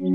దేశంలో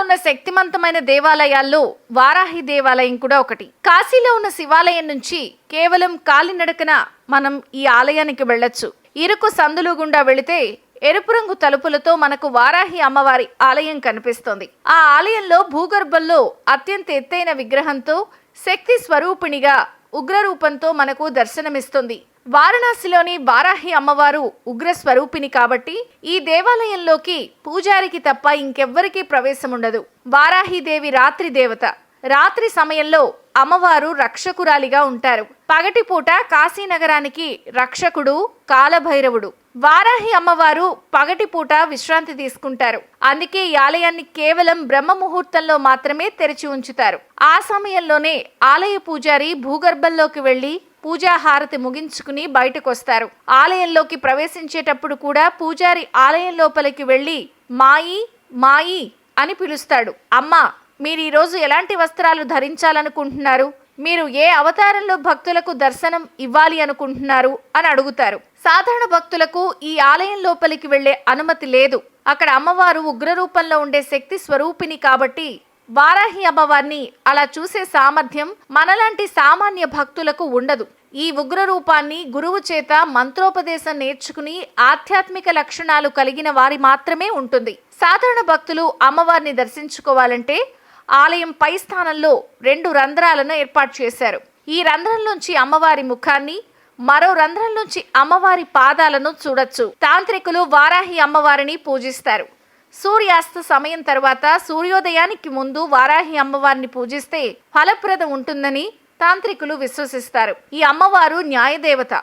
ఉన్న శక్తిమంతమైన దేవాలయాల్లో వారాహి దేవాలయం కూడా ఒకటి. కాశీలో ఉన్న శివాలయం నుంచి కేవలం కాలినడకన మనం ఈ ఆలయానికి వెళ్ళొచ్చు. ఇరుకు సందులు గుండా వెళితే ఎరుపు రంగు తలుపులతో మనకు వారాహి అమ్మవారి ఆలయం కనిపిస్తోంది. ఆ ఆలయంలో భూగర్భంలో అత్యంత ఎత్తైన విగ్రహంతో శక్తి స్వరూపిణిగా ఉగ్రరూపంతో మనకు దర్శనమిస్తుంది. వారణాసిలోని వారాహి అమ్మవారు ఉగ్ర స్వరూపిణి కాబట్టి ఈ దేవాలయంలోకి పూజారికి తప్ప ఇంకెవ్వరికీ ప్రవేశం ఉండదు వారాహి దేవి రాత్రి దేవత. రాత్రి సమయంలో అమ్మవారు రక్షకురాలిగా ఉంటారు. పగటిపూట కాశీనగరానికి రక్షకుడు కాలభైరవుడు. వారాహి అమ్మవారు పగటిపూట విశ్రాంతి తీసుకుంటారు. అందుకే ఈ ఆలయాన్ని కేవలం బ్రహ్మ ముహూర్తంలో మాత్రమే తెరిచి ఉంచుతారు. ఆ సమయంలోనే ఆలయ పూజారి భూగర్భంలోకి వెళ్ళి పూజా హారతి ముగించుకుని బయటకొస్తారు. ఆలయంలోకి ప్రవేశించేటప్పుడు కూడా పూజారి ఆలయం లోపలికి వెళ్ళి మాయి మాయి అని పిలుస్తాడు. అమ్మా మీరు ఈరోజు ఎలాంటి వస్త్రాలు ధరించాలనుకుంటున్నారు? మీరు ఏ అవతారంలో భక్తులకు దర్శనం ఇవ్వాలి అనుకుంటున్నారు? అని అడుగుతారు. సాధారణ భక్తులకు ఈ ఆలయం లోపలికి వెళ్ళే అనుమతి లేదు. అక్కడ అమ్మవారు ఉగ్రరూపంలో ఉండే శక్తి స్వరూపిణి కాబట్టి వారాహి అమ్మవారిని అలా చూసే సామర్థ్యం మనలాంటి సామాన్య భక్తులకు ఉండదు. ఈ ఉగ్ర రూపాన్ని గురువు చేత మంత్రోపదేశం నేర్చుకుని ఆధ్యాత్మిక లక్షణాలు కలిగిన వారి మాత్రమే ఉంటుంది. సాధారణ భక్తులు అమ్మవారిని దర్శించుకోవాలంటే ఆలయం పై స్థానంలో రెండు రంధ్రాలను ఏర్పాటు చేశారు. ఈ రంధ్రంలోంచి అమ్మవారి ముఖాన్ని మరో రంధ్రం నుంచి అమ్మవారి పాదాలను చూడొచ్చు. తాంత్రికులు వారాహి అమ్మవారిని పూజిస్తారు. సూర్యాస్త సమయం తర్వాత సూర్యోదయానికి ముందు వారాహి అమ్మవారిని పూజిస్తే ఫలప్రదం ఉంటుందని తాంత్రికులు విశ్వసిస్తారు. ఈ అమ్మవారు న్యాయదేవత.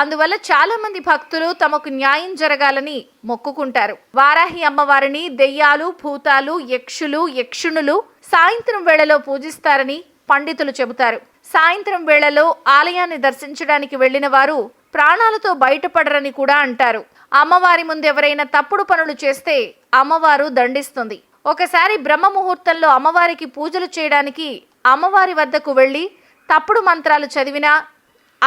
అందువల్ల చాలా మంది భక్తులు తమకు న్యాయం జరగాలని మొక్కుకుంటారు. వారాహి అమ్మవారిని దెయ్యాలు భూతాలు యక్షులు యక్షుణులు సాయంత్రం వేళలో పూజిస్తారని పండితులు చెబుతారు. సాయంత్రం వేళలో ఆలయాన్ని దర్శించడానికి వెళ్ళిన వారు ప్రాణాలతో బయటపడరని కూడా అంటారు. అమ్మవారి ముందు ఎవరైనా తప్పుడు పనులు చేస్తే అమ్మవారు దండిస్తుంది. ఒకసారి బ్రహ్మ ముహూర్తంలో అమ్మవారికి పూజలు చేయడానికి అమ్మవారి వద్దకు వెళ్ళి తప్పుడు మంత్రాలు చదివినా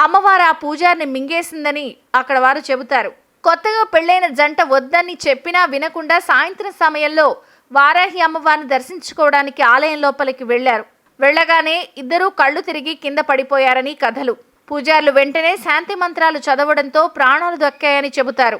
అమ్మవారు ఆ పూజారిని మింగేసిందని అక్కడ వారు చెబుతారు. కొత్తగా పెళ్ళైన జంట వద్దని చెప్పినా వినకుండా సాయంత్రం సమయంలో వారాహి అమ్మవారిని దర్శించుకోవడానికి ఆలయం లోపలికి వెళ్ళారు వెళ్ళగానే ఇద్దరూ కళ్ళు తిరిగి కింద పడిపోయారని కథలు. పూజారులు వెంటనే శాంతి మంత్రాలు చదవడంతో ప్రాణాలు దక్కాయని చెబుతారు.